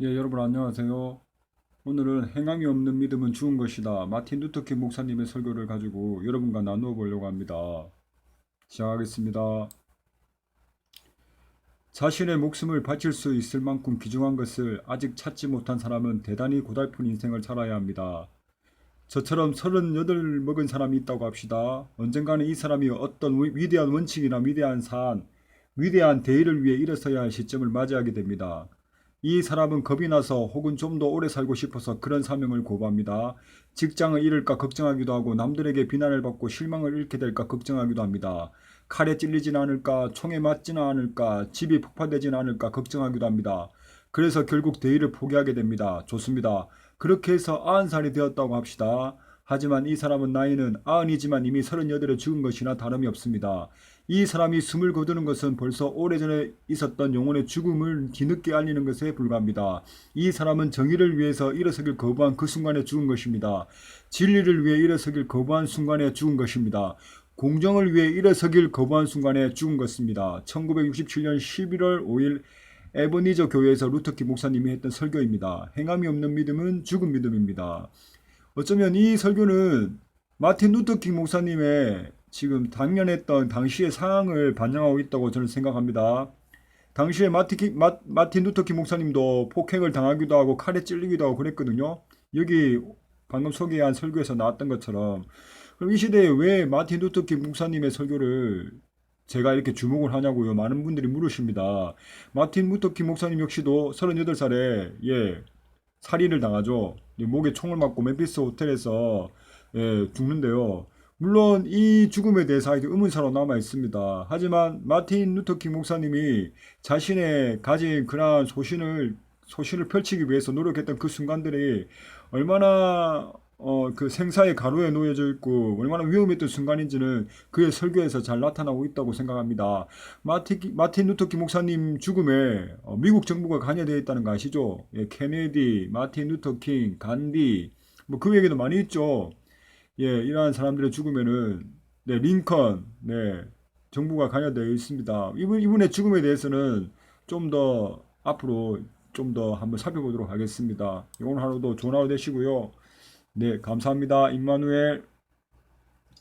예, 여러분 안녕하세요. 오늘은 행함이 없는 믿음은 죽은 것이다. 마틴 루터킹 목사님의 설교를 가지고 여러분과 나누어 보려고 합니다. 시작하겠습니다. 자신의 목숨을 바칠 수 있을 만큼 귀중한 것을 아직 찾지 못한 사람은 대단히 고달픈 인생을 살아야 합니다. 저처럼 38 먹은 사람이 있다고 합시다. 언젠가는 이 사람이 어떤 위- 위대한 원칙이나 위대한 사안, 위대한 대의를 위해 일어서야 할 시점을 맞이하게 됩니다. 이 사람은 겁이 나서 혹은 좀 더 오래 살고 싶어서 그런 사명을 고부합니다. 직장을 잃을까 걱정하기도 하고 남들에게 비난을 받고 실망을 잃게 될까 걱정하기도 합니다. 칼에 찔리진 않을까, 총에 맞지는 않을까, 집이 폭파되진 않을까 걱정하기도 합니다. 그래서 결국 대의를 포기하게 됩니다. 좋습니다. 그렇게 해서 90살이 되었다고 합시다. 하지만 이 사람은 나이는 90이지만 이미 38에 죽은 것이나 다름이 없습니다. 이 사람이 숨을 거두는 것은 벌써 오래전에 있었던 영혼의 죽음을 뒤늦게 알리는 것에 불과합니다. 이 사람은 정의를 위해서 일어서길 거부한 그 순간에 죽은 것입니다. 진리를 위해 일어서길 거부한 순간에 죽은 것입니다. 공정을 위해 일어서길 거부한 순간에 죽은 것입니다. 1967년 11월 5일 에버니저 교회에서 루터키 목사님이 했던 설교입니다. 행함이 없는 믿음은 죽은 믿음입니다. 어쩌면 이 설교는 마틴 루터킹 목사님의 지금 당연했던 당시의 상황을 반영하고 있다고 저는 생각합니다. 당시에 마티, 마, 마틴 루터킹 목사님도 폭행을 당하기도 하고 칼에 찔리기도 하고 그랬거든요. 여기 방금 소개한 설교에서 나왔던 것처럼 그럼 이 시대에 왜 마틴 루터킹 목사님의 설교를 제가 이렇게 주목을 하냐고요. 많은 분들이 물으십니다. 마틴 루터킹 목사님 역시도 38살에 예, 살인을 당하죠. 예, 목에 총을 맞고 멤피스 호텔에서 예, 죽는데요. 물론 이 죽음에 대해서 아직 의문사로 남아 있습니다. 하지만 마틴 루터킹 목사님이 자신의 가진 그러한 소신을 소신을 펼치기 위해서 노력했던 그 순간들이 얼마나 어, 그 생사의 가로에 놓여져 있고 얼마나 위험했던 순간인지는 그의 설교에서 잘 나타나고 있다고 생각합니다. 마티, 마틴 루터킹 목사님 죽음에 어, 미국 정부가 관여되어 있다는 거 아시죠? 예, 케네디, 마틴 루터킹, 간디 뭐 그 얘기도 많이 있죠. 예, 이러한 사람들의 죽으면은 네, 링컨, 네, 정부가 관여되어 있습니다. 이분 이분의 죽음에 대해서는 좀 더 앞으로 좀 더 한번 살펴보도록 하겠습니다. 오늘 하루도 좋은 하루 되시고요. 네, 감사합니다. 임마누엘.